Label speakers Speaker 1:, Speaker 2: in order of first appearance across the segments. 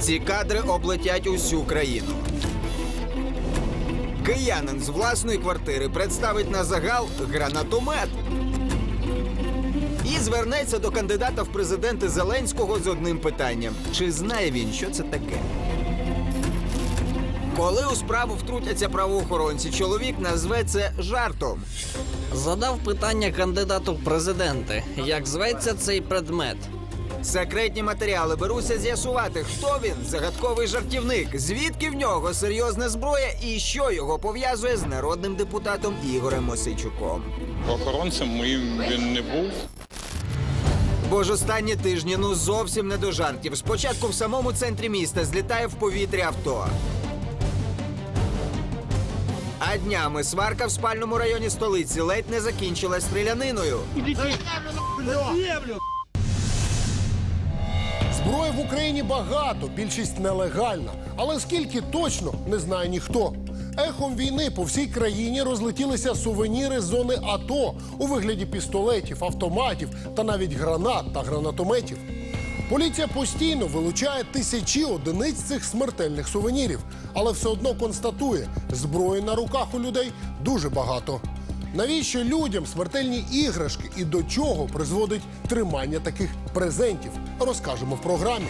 Speaker 1: Ці кадри облетять усю країну. Киянин з власної квартири представить на загал гранатомет. І звернеться до кандидата в президенти Зеленського з одним питанням: чи знає він, що це таке? Коли у справу втрутяться правоохоронці, чоловік назве це жартом.
Speaker 2: Задав питання кандидату в президенти, як зветься цей предмет.
Speaker 1: Секретні матеріали беруться з'ясувати, хто він, загадковий жартівник, звідки в нього серйозна зброя і що його пов'язує з народним депутатом Ігорем Мосейчуком.
Speaker 3: Охоронцем моїм він не був.
Speaker 1: Бо ж останні тижні ну зовсім не до жартів. Спочатку в самому центрі міста злітає в повітрі авто. А днями сварка в спальному районі столиці ледь не закінчилась стріляниною.
Speaker 4: Зброї в Україні багато, більшість нелегальна. Але скільки точно не знає ніхто. Ехом війни по всій країні розлетілися сувеніри з зони АТО у вигляді пістолетів, автоматів та навіть гранат та гранатометів. Поліція постійно вилучає тисячі одиниць цих смертельних сувенірів, але все одно констатує, зброї на руках у людей дуже багато. Навіщо людям смертельні іграшки і до чого призводить тримання таких презентів? Розкажемо в програмі.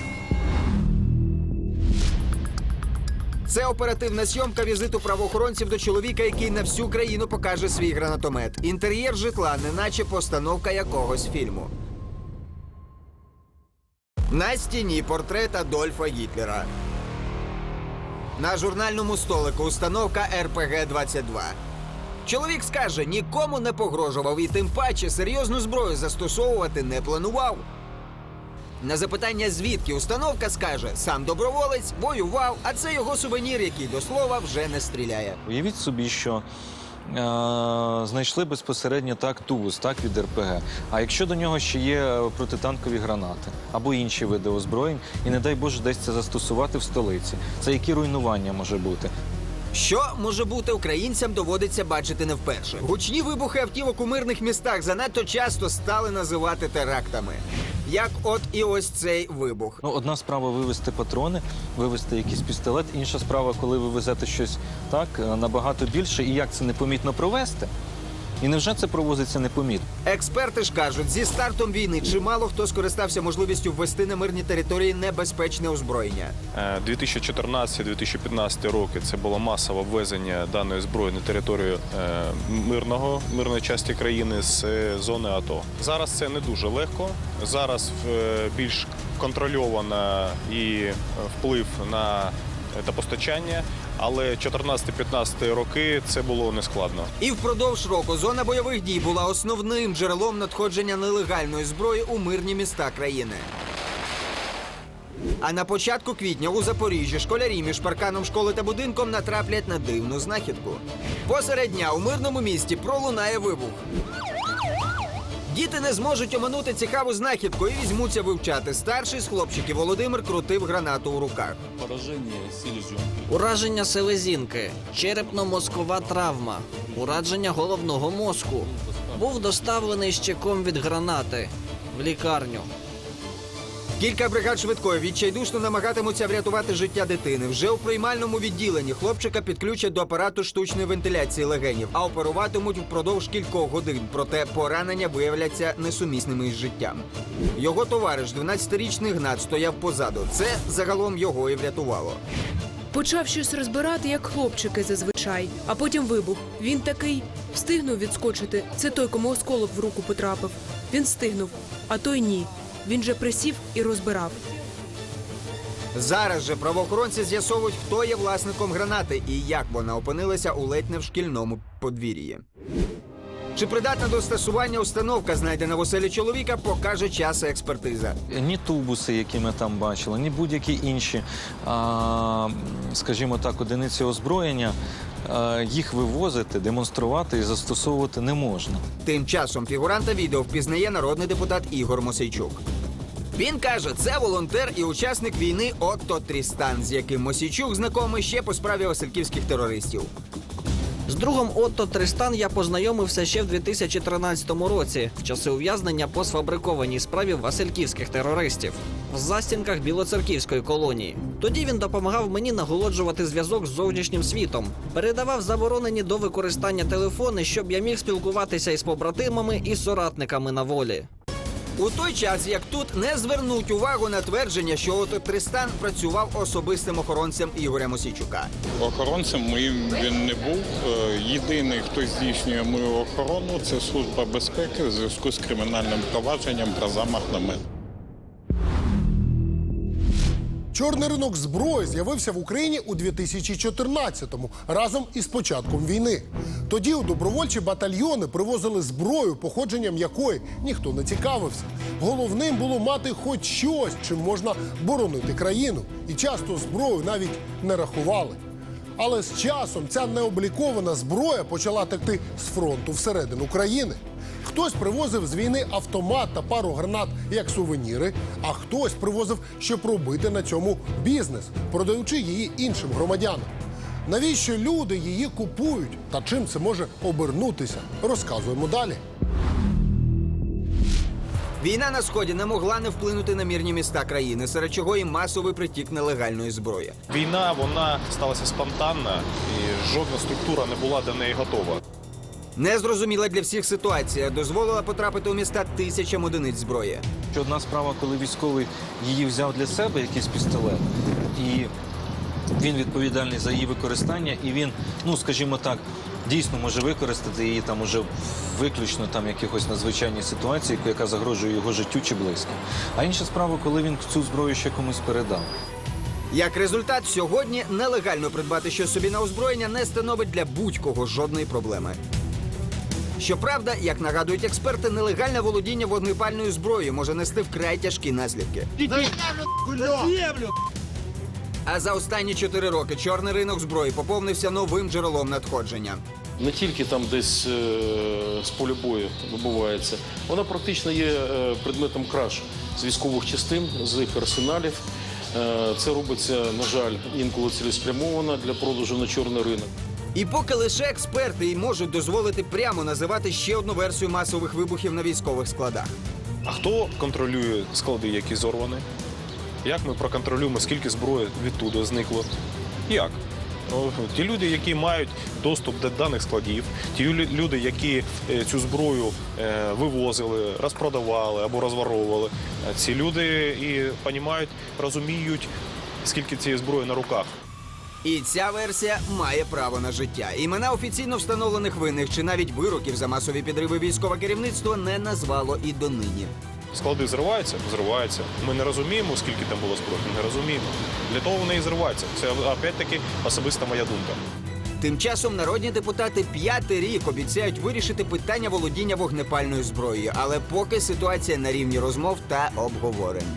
Speaker 1: Це оперативна зйомка візиту правоохоронців до чоловіка, який на всю країну покаже свій гранатомет. Інтер'єр житла, неначе постановка якогось фільму. На стіні портрет Адольфа Гітлера. На журнальному столику установка РПГ 22 Чоловік скаже, нікому не погрожував і тим паче серйозну зброю застосовувати не планував. На запитання, звідки установка скаже, сам доброволець воював, а це його сувенір, який до слова вже не стріляє.
Speaker 5: Уявіть собі, що е, знайшли безпосередньо так тубус, так від РПГ. А якщо до нього ще є протитанкові гранати або інші види озброєнь, і не дай Боже десь це застосувати в столиці, це які руйнування може бути?
Speaker 1: Що може бути українцям доводиться бачити не вперше. Гучні вибухи автівок у мирних містах занадто часто стали називати терактами. Як от і ось цей вибух.
Speaker 5: Ну, одна справа вивезти патрони, вивезти якийсь пістолет, інша справа, коли ви везете щось так е, набагато більше, і як це непомітно провести. І невже це провозиться непомітно?
Speaker 1: Експерти ж кажуть, зі стартом війни чимало хто скористався можливістю ввести на мирні території небезпечне озброєння.
Speaker 3: Е, 2014-2015 роки це було масове ввезення даної зброї на територію е, мирного мирної частини країни з е, зони АТО. Зараз це не дуже легко. Зараз е, більш контрольована і е, вплив на е, та постачання, але 14-15 роки це було нескладно.
Speaker 1: І впродовж року зона бойових дій була основним джерелом надходження нелегальної зброї у мирні міста країни. А на початку квітня у Запоріжжі школярі між парканом школи та будинком натраплять на дивну знахідку. Посеред дня у мирному місті пролунає вибух. Діти не зможуть оминути цікаву знахідку і візьмуться вивчати. Старший з хлопчиків Володимир крутив гранату у руках.
Speaker 6: Пораження селезінки.
Speaker 2: Ураження селезінки, черепно-мозкова травма, ураження головного мозку. Був доставлений щеком від гранати в лікарню.
Speaker 1: Кілька бригад швидкої відчайдушно намагатимуться врятувати життя дитини. Вже у приймальному відділенні хлопчика підключать до апарату штучної вентиляції легенів, а оперуватимуть впродовж кількох годин. Проте поранення виявляться несумісними із життям. Його товариш, 12-річний Гнат, стояв позаду. Це загалом його і врятувало.
Speaker 7: Почав щось розбирати, як хлопчики зазвичай, а потім вибух. Він такий встигнув відскочити. Це той, кому осколок в руку потрапив. Він встигнув, а той ні. Він же присів і розбирав.
Speaker 1: Зараз же правоохоронці з'ясовують, хто є власником гранати і як вона опинилася у ледь не в шкільному подвір'ї. Чи придатна до стасування установка, знайдена в оселі чоловіка, покаже час експертиза.
Speaker 5: Ні тубуси, які ми там бачили, ні будь-які інші, а, скажімо так, одиниці озброєння. а, Їх вивозити, демонструвати і застосовувати не можна.
Speaker 1: Тим часом фігуранта відео впізнає народний депутат Ігор Мосейчук. Він каже, це волонтер і учасник війни Отто Трістан, з яким Мосійчук знайомий ще по справі васильківських терористів.
Speaker 2: З другом Отто Тристан я познайомився ще в 2013 році, в часи ув'язнення по сфабрикованій справі васильківських терористів. в застінках білоцерківської колонії. Тоді він допомагав мені наголоджувати зв'язок з зовнішнім світом, передавав заборонені до використання телефони, щоб я міг спілкуватися із побратимами і соратниками на волі.
Speaker 1: У той час, як тут не звернуть увагу на твердження, що Ото Тристан працював особистим охоронцем Ігоря Мосійчука.
Speaker 6: Охоронцем моїм він не був. Е, Єдиний, хто здійснює мою охорону, це служба безпеки в зв'язку з кримінальним провадженням про замах на мене.
Speaker 4: Чорний ринок зброї з'явився в Україні у 2014-му разом із початком війни. Тоді у добровольчі батальйони привозили зброю, походженням якої ніхто не цікавився. Головним було мати хоч щось, чим можна боронити країну. І часто зброю навіть не рахували. Але з часом ця необлікована зброя почала текти з фронту всередину країни. Хтось привозив з війни автомат та пару гранат як сувеніри, а хтось привозив, щоб робити на цьому бізнес, продаючи її іншим громадянам. Навіщо люди її купують та чим це може обернутися? Розказуємо далі.
Speaker 1: Війна на сході не могла не вплинути на мирні міста країни, серед чого і масовий притік нелегальної зброї.
Speaker 3: Війна вона сталася спонтанна, і жодна структура не була до неї готова.
Speaker 1: Незрозуміла для всіх ситуація дозволила потрапити у міста тисячам одиниць зброї.
Speaker 5: Що Одна справа, коли військовий її взяв для себе, якийсь пістолет, і він відповідальний за її використання, і він, ну скажімо так, дійсно може використати її там уже виключно там якихось надзвичайній ситуації, яка загрожує його життю чи близьким. А інша справа, коли він цю зброю ще комусь передав.
Speaker 1: Як результат, сьогодні нелегально придбати щось собі на озброєння не становить для будь-кого жодної проблеми. Щоправда, як нагадують експерти, нелегальне володіння вогнепальною зброєю може нести вкрай тяжкі наслідки. А за останні чотири роки чорний ринок зброї поповнився новим джерелом надходження.
Speaker 8: не тільки там десь е, з поля бою вибувається, вона практично є е, предметом краж з військових частин, з їх арсеналів. Е, Це робиться, на жаль, інколи цілеспрямовано для продажу на чорний ринок.
Speaker 1: І поки лише експерти й можуть дозволити прямо називати ще одну версію масових вибухів на військових складах.
Speaker 3: А хто контролює склади, які зорвані? Як ми проконтролюємо, скільки зброї відтуди зникло? Як? Ті люди, які мають доступ до даних складів, ті люди, які е, цю зброю е, вивозили, розпродавали або розворовували, е, ці люди і понімають, розуміють, скільки цієї зброї на руках.
Speaker 1: І ця версія має право на життя. Імена офіційно встановлених винних чи навіть вироків за масові підриви військове керівництво не назвало і донині.
Speaker 3: Склади зриваються? Зриваються. Ми не розуміємо, скільки там було зброї. Ми не розуміємо. Для того вони і зриваються. Це опять-таки особиста моя думка.
Speaker 1: Тим часом народні депутати п'ятий рік обіцяють вирішити питання володіння вогнепальною зброєю, але поки ситуація на рівні розмов та обговорень.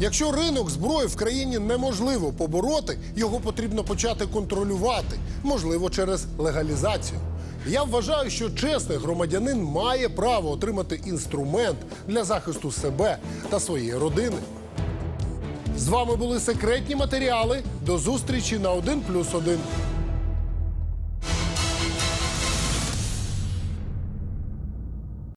Speaker 4: Якщо ринок зброї в країні неможливо побороти, його потрібно почати контролювати, можливо, через легалізацію. Я вважаю, що чесний громадянин має право отримати інструмент для захисту себе та своєї родини. З вами були секретні матеріали. До зустрічі на 1+,1.